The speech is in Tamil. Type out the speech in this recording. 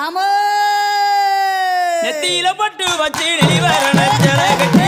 ஆமோ. நெத்தியில பட்டு வச்சு நெளிவர நச்சர கட்டி